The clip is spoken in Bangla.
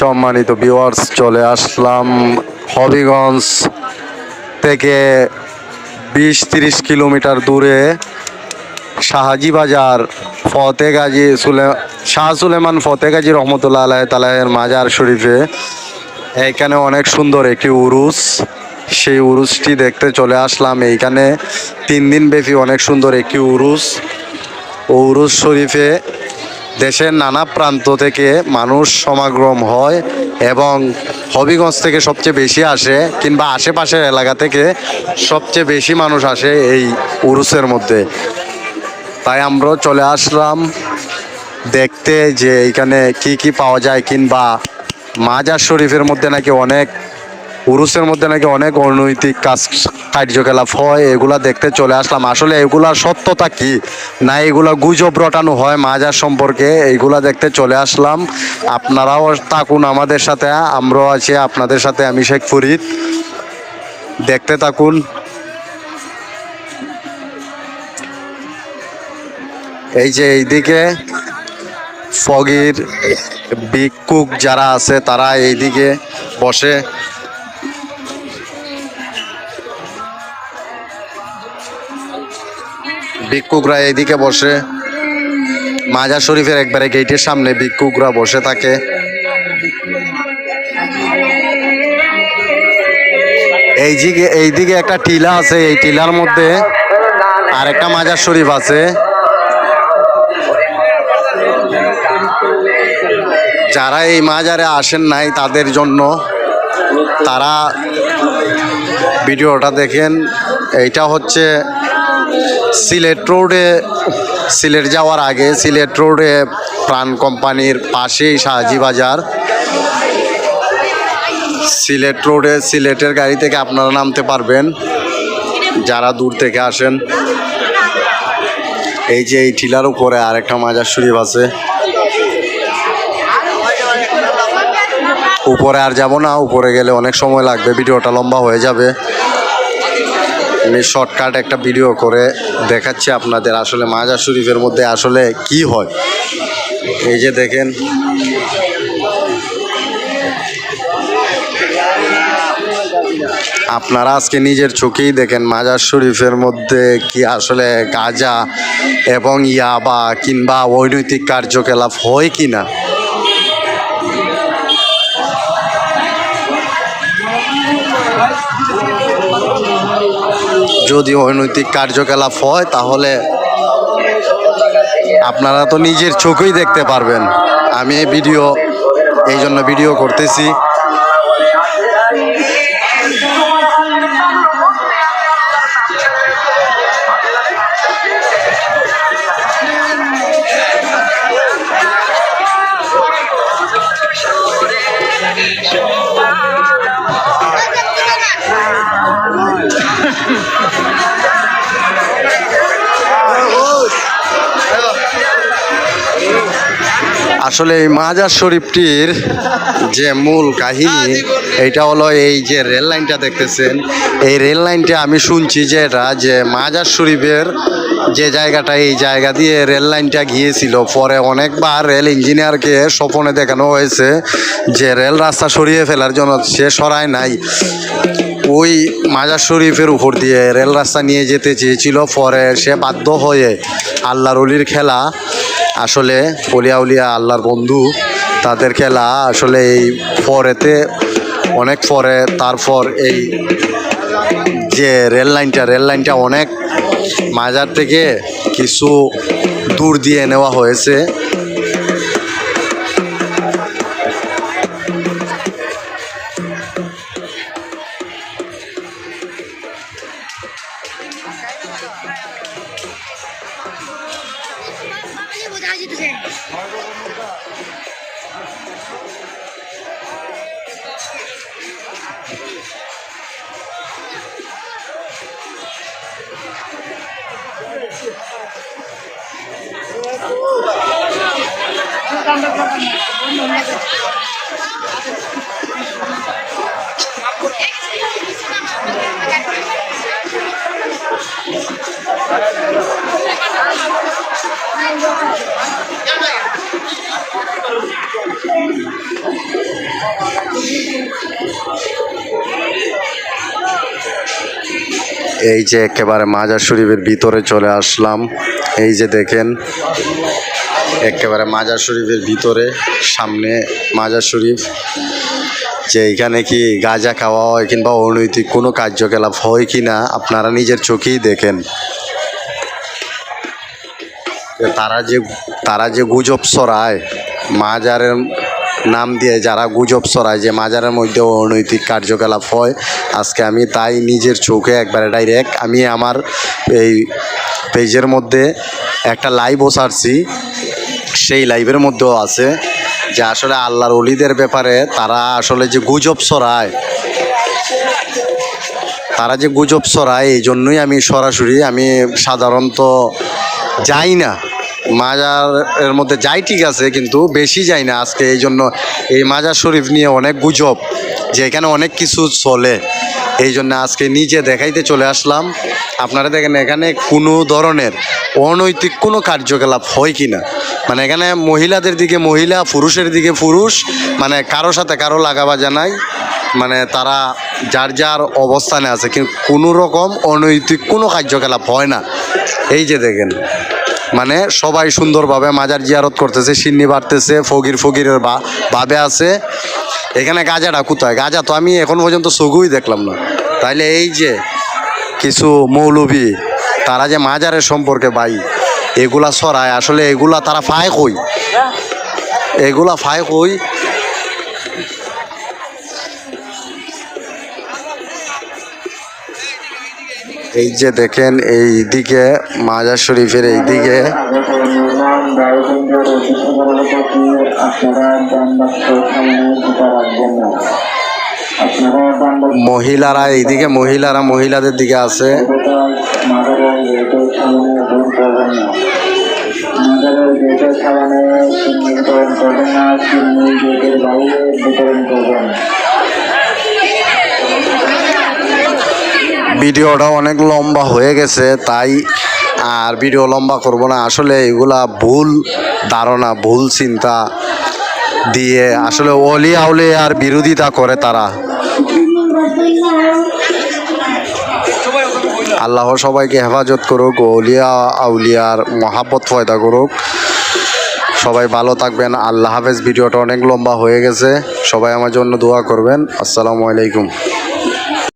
সম্মানিত ভিউয়ার্স চলে আসলাম হবিগঞ্জ থেকে বিশ তিরিশ কিলোমিটার দূরে শাহাজি বাজার ফতে গাজী সুলে, শাহ সুলেমান ফতে গাজী রহমতুল্লাহ আলাহ তালাহের মাজার শরীফে। এখানে অনেক সুন্দর একটি উরুস সেই উরুসটি দেখতে চলে আসলাম। এইখানে তিন দিন ব্যাপী অনেক সুন্দর একটি উরুস উরুস শরীফে দেশের নানা প্রান্ত থেকে মানুষ সমাগম হয় এবং হবিগঞ্জ থেকে সবচেয়ে বেশি আসে কিংবা আশেপাশের এলাকা থেকে সবচেয়ে বেশি মানুষ আসে এই উরুসের মধ্যে। তাই আমরা চলে আসলাম দেখতে যে এখানে কি কি পাওয়া যায় কিংবা মাজার শরীফের মধ্যে নাকি অনেক উরুসের মধ্যে নাকি অনেক অনৈতিক কাজ, কার্যকলাপ হয়, এগুলা দেখতে চলে আসলাম। আসলে এগুলার সত্যতা কি? না, এগুলা গুজব রটানো হয় মাজার সম্পর্কে এইগুলা দেখতে চলে আসলাম। আপনারাও থাকুন আমাদের সাথে, আমরাও আছি আপনাদের সাথে, আমি শেখ ফরিদ। দেখতে থাকুন। এই যে এইদিকে ফগির ভিক্ষুক যারা আছে, তারা এইদিকে বসে। ভিক্ষুকরা এইদিকে বসে। মাজার শরীফের একবারে গেটের সামনে ভিক্ষুকরা বসে থাকে। এই দিকে এইদিকে একটা টিলা আছে, এই টিলার মধ্যে আর একটা মাজার শরীফ আছে। যারা এই মাজারে আসেন নাই তাদের জন্য তারা ভিডিওটা দেখেন। এইটা হচ্ছে সিলেট রোডে, সিলেট যাওয়ার আগে সিলেট রোডে প্রাণ কোম্পানির পাশেই শাহজি বাজার। সিলেট রোডে সিলেটের গাড়ি থেকে আপনারা নামতে পারবেন। যারা দূর থেকে আসেন। এই যে এই টিলার উপরে আরেকটা মাজার শরীফ আছে। উপরে আর যাব না, উপরে গেলে অনেক সময় লাগবে, ভিডিওটা লম্বা হয়ে যাবে। আমি শর্টকাট একটা ভিডিও করে দেখাচ্ছি আপনাদের আসলে মাজার শরীফের মধ্যে আসলে কি হয়। এই যে দেখেন। আপনারা আজকে নিজের চোখেই দেখেন মাজার শরীফের মধ্যে কি আসলে গাঁজা এবং ইয়াবা কিংবা অনৈতিক কার্যকলাপ হয় কি না যদি অনৈতিক কার্যকলাপ হয়, তাহলে আপনারা তো নিজের চোখেই দেখতে পারবেন। আমি এই ভিডিও, এই জন্য ভিডিও করতেছি। আসলে এই মাজার শরীফটির যে মূল কাহিনী এটা হলো এই যে রেল লাইনটা দেখতেছেন, এই রেল লাইনটা আমি শুনছি যে এটা যে মাজার শরীফের যে জায়গাটা, এই জায়গা দিয়ে রেল লাইনটা গিয়েছিল। পরে অনেকবার রেল ইঞ্জিনিয়ারকে স্বপনে দেখানো হয়েছে যে রেল রাস্তা সরিয়ে ফেলার জন্য সে সরায় নাই। ওই মাজার শরীফের উপর দিয়ে রেল রাস্তা নিয়ে যেতে চেয়েছিল, পরে সে বাধ্য হয়ে আল্লাহর অলির খেলা আসলে অলিয়া উলিয়া আল্লাহর বন্ধু তাদের খেলা আসলে এই পরেতে, অনেক পরে তারপর এই যে রেল লাইনটা রেল লাইনটা অনেক মাজার থেকে কিছু দূর দিয়ে নেওয়া হয়েছে। জিতেছে আমরা এই যে একেবারে মাজার শরীফের ভিতরে চলে আসলাম। এই যে দেখেন, একেবারে মাজার শরীফের ভিতরে, সামনে মাজার শরীফ। যে এখানে কি গাঁজা খাওয়া হয় কিংবা অনৈতিক কোনো কার্যকলাপ হয় কি না আপনারা নিজের চোখেই দেখেন। তারা যে তারা যে গুজব ছড়ায়, মাজারের নাম দিয়ে যারা গুজব ছড়ায় যে মাজারের মধ্যে অনৈতিক কার্যকলাপ হয়, আজকে আমি তাই নিজের চোখে একবারে ডাইরেক্ট আমি আমার এই পেজের মধ্যে একটা লাইভও ছাড়ছি, সেই লাইভের মধ্যেও আছে যে আসলে আল্লাহর অলিদের ব্যাপারে তারা আসলে যে গুজব ছড়ায়, তারা যে গুজব ছড়ায়, এই জন্যই আমি সরাসরি আমি সাধারণত যাই না। মাজারের মধ্যে যাই ঠিক আছে, কিন্তু বেশি যাই না আজকে। এই জন্য এই মাজার শরীফ নিয়ে অনেক গুজব, যে এখানে অনেক কিছু চলে। এই জন্য আজকে নিজে দেখাইতে চলে আসলাম। আপনারা দেখেন, এখানে কোনো ধরনের অনৈতিক কোনো কার্যকলাপ হয় কি না মানে এখানে মহিলাদের দিকে মহিলা, পুরুষের দিকে পুরুষ মানে কারও সাথে কারও লাগাবাজা নাই। মানে তারা যার যার অবস্থানে আছে, কিন্তু কোনো রকম অনৈতিক কোনো কার্যকলাপ হয় না। এই যে দেখেন। মানে সবাই সুন্দরভাবে মাজার জিয়ারত করতেছে, সিন্নি বাড়তেছে, ফকির ফকিরের বা বাবে আছে। এখানে গাজাটা কোথায়? গাজা তো আমি এখন পর্যন্ত সগুই দেখলাম না। তাইলে এই যে কিছু মৌলবী, তারা যে মাজারের সম্পর্কে বাই এগুলা সরায় আসলে এগুলা তারা ফায় কই এগুলা ফায় কই এই যে দেখেন, এই দিকে মাজার শরীফের এই দিকে। মহিলারা এইদিকে মহিলারা মহিলাদের দিকে আছে সামনে চিহ্নিত করবেন না চিহ্নি গেটের বাইরে বিতরণ করবেন ভিডিওটা অনেক লম্বা হয়ে গেছে, তাই আর ভিডিও লম্বা করব না। আসলে এগুলা ভুল ধারণা, ভুল চিন্তা দিয়ে আসলে অলি আউলে আর বিরোধিতা করে তারা। আল্লাহ সবাইকে হেফাজত করুক অলিয়া আউলিয়ার মহাব্বত ফয়দা করুক। সবাই ভালো থাকবেন। আল্লাহ হাফেজ, ভিডিওটা অনেক লম্বা হয়ে গেছে। সবাই আমার জন্য দোয়া করবেন। আসসালামু আলাইকুম।